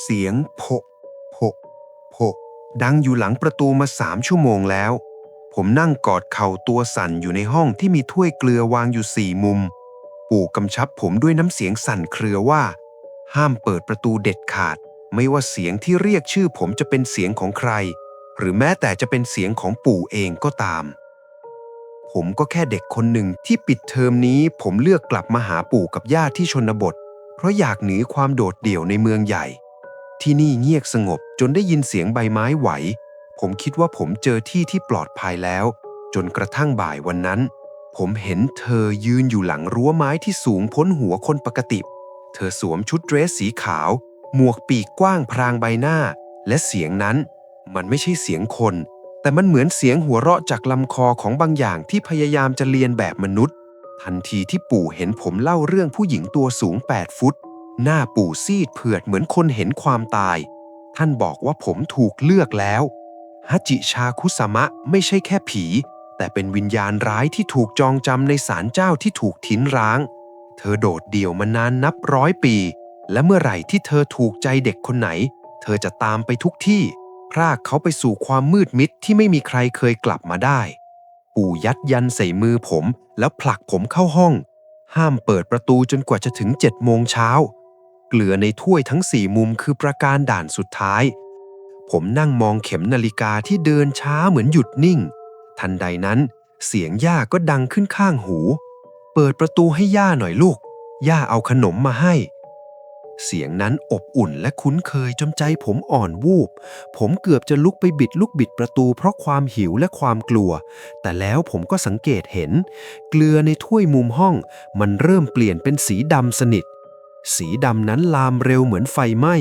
เสียงโผโผโผดังอยู่หลังประตูมาสามชั่วโมงแล้ว ผมนั่งกอดเข่าตัวสั่นอยู่ในห้องที่มีถ้วยเกลือวางอยู่สี่มุม ปู่กำชับผมด้วยน้ำเสียงสั่นเครือว่า ห้ามเปิดประตูเด็ดขาด ไม่ว่าเสียงที่เรียกชื่อผมจะเป็นเสียงของใคร หรือแม้แต่จะเป็นเสียงของปู่เองก็ตาม ผมก็แค่เด็กคนหนึ่งที่ปิดเทอมนี้ผมเลือกกลับมาหาปู่กับย่าที่ชนบท เพราะอยากหนีความโดดเดี่ยวในเมืองใหญ่ ที่นี่เงียบสงบจนได้ยินเสียงใบไม้ไหว ผมคิดว่าผมเจอที่ที่ปลอดภัยแล้ว จนกระทั่งบ่ายวันนั้น ผมเห็นเธอยืนอยู่หลังรั้วไม้ที่สูงพ้นหัวคนปกติ เธอสวมชุดเดรสสีขาว หมวกปีกกว้างพรางใบหน้า และเสียงนั้น มันไม่ใช่เสียงคน แต่มันเหมือนเสียงหัวเราะจากลำคอของบางอย่างที่พยายามจะเลียนแบบมนุษย์ ทันทีที่ปู่เห็นผมเล่าเรื่องผู้หญิงตัวสูง 8 ฟุต หน้าปู่ซีดเผือดเหมือนคนเห็นความตาย ท่านบอกว่าผมถูกเลือกแล้วฮัจิชาคุสมะไม่ใช่แค่ผี แต่เป็นวิญญาณร้ายที่ถูกจองจำในศาลเจ้าที่ถูกทิ้งร้าง เธอโดดเดี่ยวมานานนับร้อยปี และเมื่อไหร่ที่เธอถูกใจเด็กคนไหน เธอจะตามไปทุกที่ พรากเขาไปสู่ความมืดมิดที่ไม่มีใครเคยกลับมาได้ ปู่ยัดยันใส่มือผม แล้วผลักผมเข้าห้อง ห้ามเปิดประตูจนกว่าจะถึงเจ็ดโมงเช้า เกลือในถ้วยทั้งสี่มุมคือประการด่านสุดท้าย ผมนั่งมองเข็มนาฬิกาที่เดินช้าเหมือนหยุดนิ่ง ทันใดนั้น เสียงย่าก็ดังขึ้นข้างหู เปิดประตูให้ย่าหน่อยลูก ย่าเอาขนมมาให้ เสียงนั้นอบอุ่นและคุ้นเคยจนใจผมอ่อนวูบ ผมเกือบจะลุกไปบิดลูกบิดประตูเพราะความหิวและความกลัว แต่แล้วผมก็สังเกตเห็น เกลือในถ้วยมุมห้อง มันเริ่มเปลี่ยนเป็นสีดำสนิท สีดำนั้นลามเร็วเหมือนไฟไหม้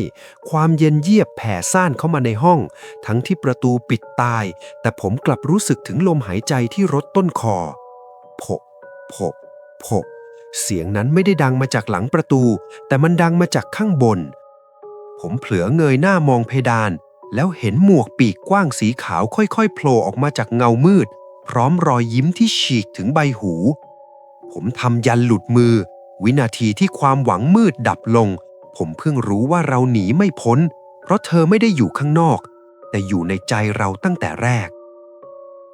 ความเย็นเยียบแผ่ซ่านเข้ามาในห้อง ทั้งที่ประตูปิดตาย แต่ผมกลับรู้สึกถึงลมหายใจที่รดต้นคอผะโผะโผะเสียงนั้นไม่ได้ดังมาจากหลังประตู แต่มันดังมาจากข้างบน ผมเผลอเงยหน้ามองเพดาน แล้วเห็นหมวกปีกกว้างสีขาวค่อยๆโผล่ออกมาจากเงามืด พร้อมรอยยิ้มที่ฉีกถึงใบหู ผมทำยันหลุดมือ วินาทีที่ความหวังมืดดับลง ผมเพิ่งรู้ว่าเราหนีไม่พ้น เพราะเธอไม่ได้อยู่ข้างนอก แต่อยู่ในใจเราตั้งแต่แรก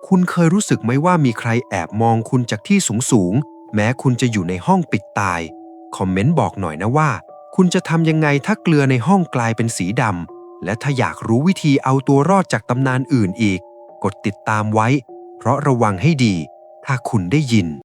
คุณเคยรู้สึกไหมว่ามีใครแอบมองคุณจากที่สูงๆแม้คุณจะอยู่ในห้องปิดตาย คอมเมนต์บอกหน่อยนะว่า คุณจะทำยังไงถ้าเกลือในห้องกลายเป็นสีดำและถ้าอยากรู้วิธีเอาตัวรอดจากตำนานอื่นอีก กดติดตามไว้ เพราะระวังให้ดี ถ้าคุณได้ยิน